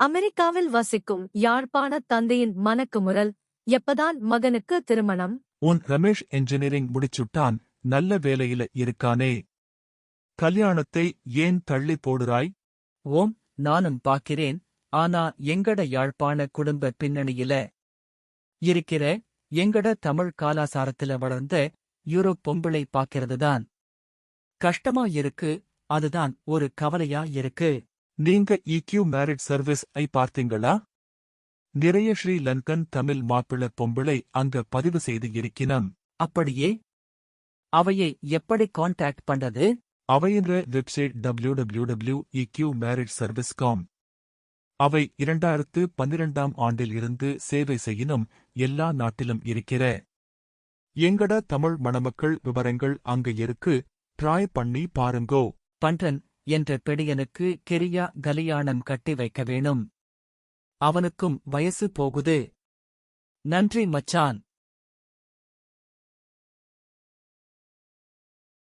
அமெரிக்காவில் வசிக்கும் யாழ்ப்பாண தந்தையின் மனக்குமுறல் எப்பதான் மகனுக்கு திருமணம்? உன் ரமேஷ் என்ஜினியரிங் முடிச்சுட்டான் நல்ல வேலையில இருக்கானே. கல்யாணத்தை ஏன் தள்ளி போடுறாய்? ஓம் நானும் பாக்கிறேன் ஆனா எங்கட யாழ்ப்பாண குடும்ப பின்னணியில இருக்கிற எங்கட தமிழ் காலாசாரத்துல வளர்ந்த யூரோப் பொம்பிளை பாக்கிறதுதான் கஷ்டமா இருக்கு அதுதான் ஒரு கவலையா இருக்கு. நீங்க இக்யூ மேரிட் சர்வீஸ் ஐ பார்த்தீங்களா? நிறைய ஸ்ரீலங்கன் தமிழ் மாப்பிள பொம்பிளை அங்க பதிவு செய்து இருக்கினம் அப்படியே? அவையை எப்படி கான்டாக்ட் பண்றது அவையின்ற website W W W EQ merit service com அவை இரண்டாயிரத்து பன்னிரண்டாம் ஆண்டில் இருந்து சேவை செய்யினும் எல்லா நாட்டிலும் இருக்கிற. எங்கட தமிழ் மணமக்கள் விவரங்கள் அங்க இருக்கு. ட்ராய் பண்ணி பாருங்கோ. பண்றன் என்ற பெடியனுக்கு கெரியா கலியாணம் கட்டி வைக்க வேணும். அவனுக்கும் வயசு போகுது. நன்றி மச்சான்.